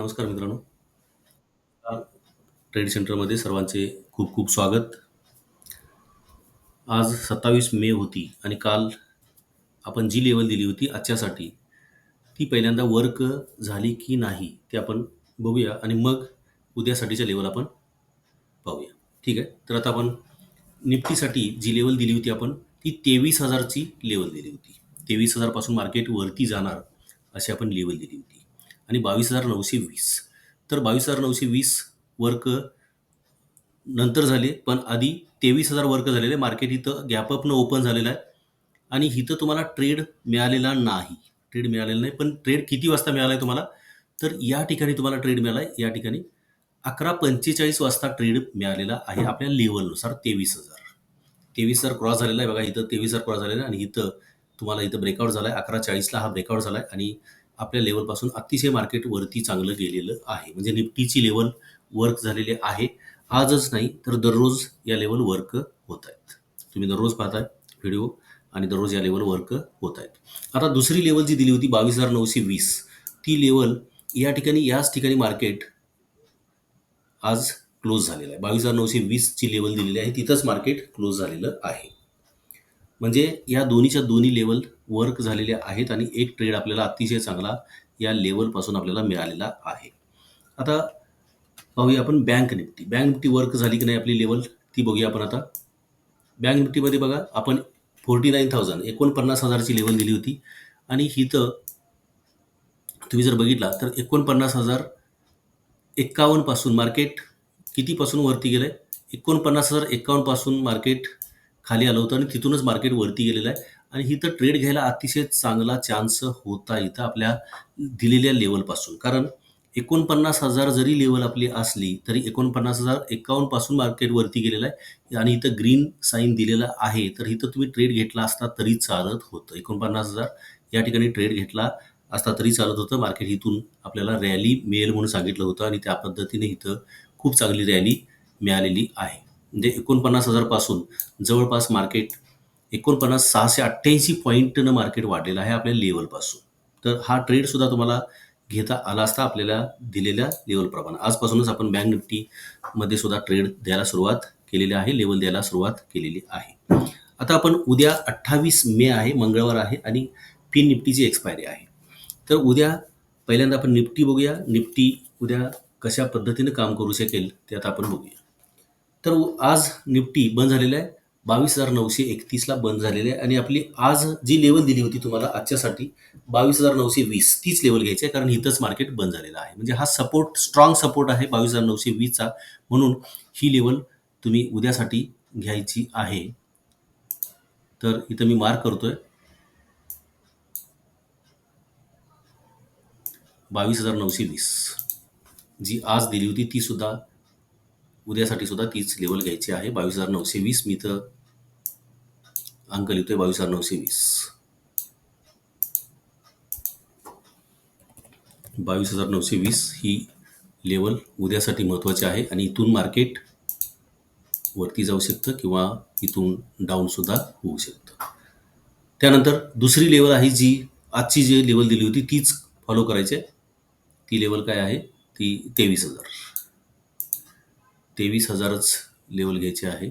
नमस्कार मित्रांनो. ट्रेड सेंटरमध्ये सर्वांचे खूप खूप स्वागत. आज सत्तावीस मे होती आणि काल आपण जी लेवल दिली होती आजच्यासाठी ती पहिल्यांदा वर्क झाली की नाही ते आपण बघूया आणि मग उद्यासाठीच्या लेवल आपण पाहूया. ठीक आहे? तर आता आपण निफ्टीसाठी जी लेवल दिली होती आपण ती तेवीस हजारची लेवल दिली होती. तेवीस हजारपासून मार्केट वरती जाणार अशी आपण लेवल दिली होती. आणि बावीस हजार नऊशे वीस. तर बावीस हजार नऊशे वीस वर्क नंतर झाले पण आधी तेवीस हजार वर्क झालेले. मार्केट इथं गॅपअपनं ओपन झालेलं आहे. आणि इथं तुम्हाला ट्रेड मिळालेला नाही. ट्रेड मिळालेला नाही पण ट्रेड किती वाजता मिळाला आहे तुम्हाला? तर या ठिकाणी तुम्हाला ट्रेड मिळाला आहे या ठिकाणी अकरा पंचेचाळीस वाजता ट्रेड मिळालेला आहे आपल्या लेवलनुसार तेवीस हजार. तेवीस हजार क्रॉस झालेला आहे. बघा इथं तेवीस हजार क्रॉस झालेला आहे आणि इथं तुम्हाला इथं ब्रेकआउट झाला आहे अकरा चाळीसला हा ब्रेकआउट झाला आहे आणि आपल्या लेवलपासून अतिशय मार्केट वरती चांगलं गेलेलं आहे. म्हणजे निफ्टीची लेवल वर्क झालेली आहे. आजच नाही तर दररोज या लेवल वर्क होत आहेत. तुम्ही दररोज पाहताय व्हिडिओ आणि दररोज या लेवल वर्क होत आहेत. आता दुसरी लेवल जी दिली होती बावीस हजार नऊशे वीस ती लेवल या ठिकाणी याच ठिकाणी मार्केट आज क्लोज झालेलं आहे. बावीस हजार नऊशे वीसची लेवल दिलेली आहे तिथंच मार्केट क्लोज झालेलं आहे. म्हणजे या दोन्हीच्या दोन्ही लेवल वर्क झालेल्या आहेत आणि एक ट्रेड आपल्याला अतिशय चांगला या लेवलपासून आपल्याला मिळालेला आहे. आता पाहूया आपण bank Nifty. Bank Nifty work झाली की नाही आपली लेवल ती बघूया आपण आता. बँक निफ्टीमध्ये बघा आपण फोर्टी नाईन थाउजंड एकोणपन्नास हजारची लेवल दिली होती. आणि इथं तुम्ही जर बघितला तर एकोणपन्नास हजार एक्कावन्नपासून मार्केट कितीपासून वरती गेलं आहे एकोणपन्नास हजार एक्कावन्नपासून मार्केट खाली आलं होतं आणि तिथूनच मार्केट वरती गेलेलं आहे. आणि इथं ट्रेड घ्यायला अतिशय चांगला चान्स होता इथं आपल्या दिलेल्या लेवलपासून कारण एकोणपन्नास हजार जरी लेवल आपली असली तरी एकोणपन्नास हजार एकावन्नपासून मार्केट वरती गेलेलं आहे. आणि इथं ग्रीन साईन दिलेला आहे तर इथं तुम्ही ट्रेड घेतला असता तरी चालत होतं. एकोणपन्नास हजार या ठिकाणी ट्रेड घेतला असता तरी चालत होतं. मार्केट इथून आपल्याला रॅली मिळेल म्हणून सांगितलं होतं आणि त्या पद्धतीने इथं खूप चांगली रॅली मिळालेली आहे. म्हणजे एकोणपन्नास हजारपासून जवळपास मार्केट एकोणपन्नास सहाशे अठ्ठ्याऐंशी पॉईंटनं मार्केट वाढलेलं आहे आपल्या लेवलपासून तर हा ट्रेडसुद्धा तुम्हाला घेता आला असता आपल्याला दिलेल्या लेवलप्रमाणे आजपासूनच आपण बँक निफ्टीमध्ये सुद्धा ट्रेड द्यायला सुरुवात केलेली आहे लेवल द्यायला सुरुवात केलेली आहे. आता आपण उद्या अठ्ठावीस मे आहे मंगळवार आहे आणि फिन निफ्टीची एक्सपायरी आहे. तर उद्या पहिल्यांदा आपण निफ्टी बघूया. निफ्टी उद्या कशा पद्धतीनं काम करू शकेल ते आता आपण बघूया. तर आज निफ्टी बंद झालेलं आहे. बावीस हजार नऊशे एकतीसला बंद झालेली आहे. आणि आपली आज जी लेवल दिली होती तुम्हाला आजच्यासाठी बावीस हजार नऊशे वीस तीच लेवल घ्यायची आहे. कारण इथंच मार्केट बंद झालेलं आहे. म्हणजे हा सपोर्ट स्ट्रॉंग सपोर्ट आहे बावीस हजार नऊशे वीसचा म्हणून ही लेवल तुम्ही उद्यासाठी घ्यायची आहे. तर इथं मी मार्क करतोय. बावीस हजार नऊशे वीस जी आज दिली होती ती सुद्धा उद्यासाठी सुद्धा तीच लेवल घ्यायची आहे. बावीस हजार नऊशे वीस मी तर अंक लिहितोय बावीस हजार नऊशे वीस. बावीस हजार नऊशे वीस ही लेवल उद्यासाठी महत्त्वाची आहे आणि इथून मार्केट वरती जाऊ शकतं किंवा इथून डाऊनसुद्धा होऊ शकतं. त्यानंतर दुसरी लेवल आहे जी आजची जी लेवल दिली होती तीच फॉलो करायची आहे. ती लेवल काय आहे? ती तेवीस हजार. तेवीस हजारच लेवल घ्यायचे आहे.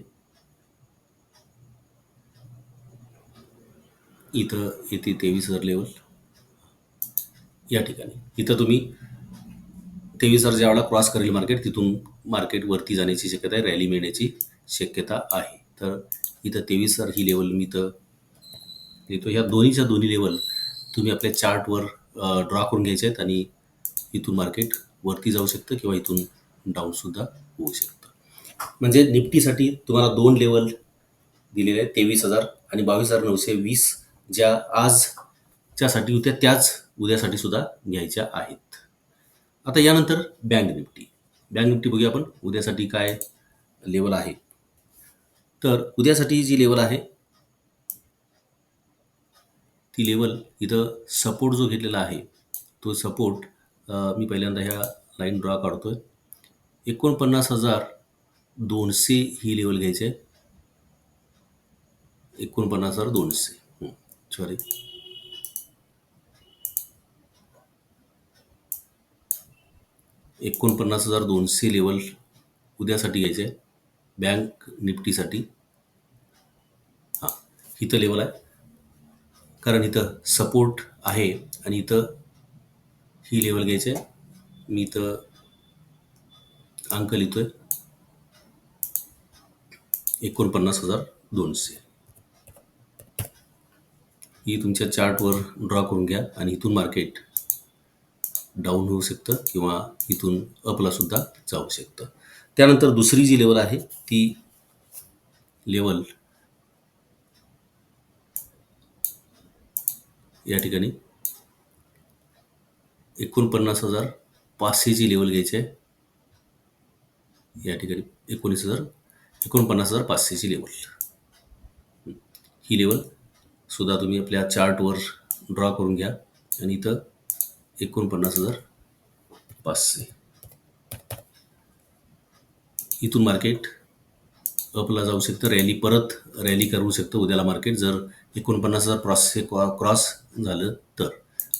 इथं येते तेवीस हजार लेवल या ठिकाणी. इथं तुम्ही तेवीस हजार ज्यावेळेला क्रॉस करेल मार्केट तिथून मार्केट वरती जाण्याची शक्यता आहे रॅली मिळण्याची शक्यता आहे. तर इथं तेवीस हजार ही लेवल मी इथं येतो ह्या दोन्हीच्या दोन्ही लेवल तुम्ही आपल्या चार्टवर ड्रॉ करून घ्यायचे आहेत आणि इथून मार्केट वरती जाऊ शकतं किंवा इथून डाऊनसुद्धा होऊ शकतं. म्हणजे निफ्टीसाठी तुम्हाला दोन लेवल दिलेले आहेत तेवीस हजार आणि बावीस हजार नऊशे वीस ज्या आजच्यासाठी होत्या त्याच उद्यासाठी सुद्धा घ्यायच्या आहेत. आता यानंतर बँक निफ्टी बँक निफ्टी बघूया आपण उद्यासाठी काय लेवल आहे. तर उद्यासाठी जी लेवल आहे ती लेवल इथं सपोर्ट जो घेतलेला आहे तो सपोर्ट मी पहिल्यांदा ह्या लाईन ड्रॉ काढतोय. एकोणपन्नास हजार दोनशे ही लेवल घ्यायची आहे. एकोणपन्नास हजार दोनशे सॉरी एकोणपन्नास हजार दोनशे लेवल उद्यासाठी घ्यायचे आहे. बँक निफ्टीसाठी. हां इथं लेवल आहे. कारण इथं सपोर्ट आहे आणि इथं ही लेवल घ्यायची आहे. मी इथं अंक लिहितोय. एकोणपन्नास हजार दोनशे. ही तुमच्या चार्टवर ड्रॉ करून घ्या आणि इथून मार्केट डाऊन होऊ शकतं किंवा इथून अपला सुद्धा जाऊ शकतं. त्यानंतर दुसरी जी लेवल आहे ती लेवल या ठिकाणी एकोणपन्नास हजार पाचशेची लेवल घ्यायची आहे. या ठिकाणी एकोणीस हजार एकोणपन्नास हजार पाचशेची लेवल ही लेवल सुद्धा तुम्ही आपल्या चार्टवर ड्रॉ करून घ्या. आणि इथं एकोणपन्नास हजार पाचशे. इथून मार्केट अपला जाऊ शकतं रॅली परत रॅली करू शकतं उद्याला मार्केट जर एकोणपन्नास हजार क्रॉसचे क्रॉस झालं तर.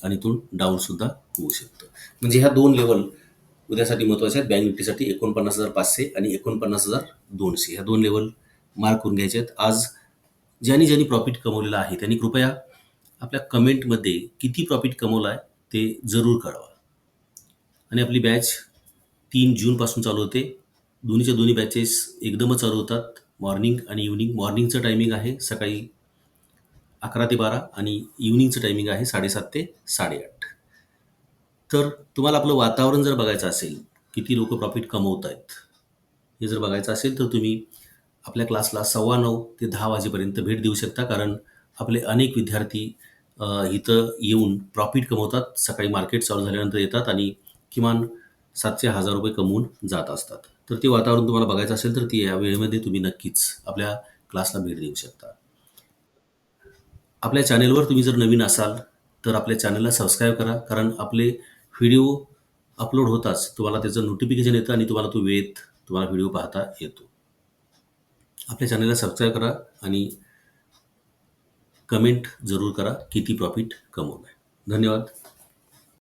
आणि इथून डाऊनसुद्धा होऊ शकतं. म्हणजे ह्या दोन लेवल उद्यासाठी महत्त्वाच्या आहेत. बँक निफ्टीसाठी एकोणपन्नास हजार पाचशे आणि एकोणपन्नास हजार दोनशे. ह्या दोन लेवल मार्क करून घ्यायचे आहेत. आज ज्यांनी ज्यांनी प्रॉफिट कमवलेलं आहे त्यांनी कृपया आपल्या कमेंटमध्ये किती प्रॉफिट कमवलं आहे ते जरूर कळवा. आणि आपली बॅच तीन जूनपासून चालू होते. दोन्हीच्या दोन्ही बॅचेस एकदमच चालू होतात. मॉर्निंग आणि इव्हनिंग मॉर्निंगचं टायमिंग आहे सकाळी अकरा ते बारा आणि इव्हनिंगचं टायमिंग आहे साडेसात ते साडेआठ. तर तुम्हाला आपलं वातावरण जर बघायचं असेल किती लोक प्रॉफिट कमवत आहेत हे जर बघायचं असेल तर तुम्ही आपल्या क्लासला सव्वा नऊ ते दहा वाजेपर्यंत भेट देऊ शकता. कारण आपले अनेक विद्यार्थी इथं येऊन प्रॉफिट कमवतात सकाळी मार्केट चालू झाल्यानंतर येतात आणि किमान सातशे हजार रुपये कमवून जात असतात. तर ते वातावरण तुम्हाला बघायचं असेल तर ती या वेळेमध्ये तुम्ही नक्कीच आपल्या क्लासला भेट देऊ शकता. आपल्या चॅनेलवर तुम्ही जर नवीन असाल तर आपल्या चॅनलला सबस्क्राईब करा. कारण आपले व्हिडिओ अपलोड होताच तुम्हाला त्याचं नोटिफिकेशन येतं आणि तुम्हाला तो वेळेत तुम्हाला व्हिडिओ पाहता येतो. आपल्या चॅनलला सबस्क्राईब करा आणि कमेंट जरूर करा किती प्रॉफिट कमवलं आहे धन्यवाद.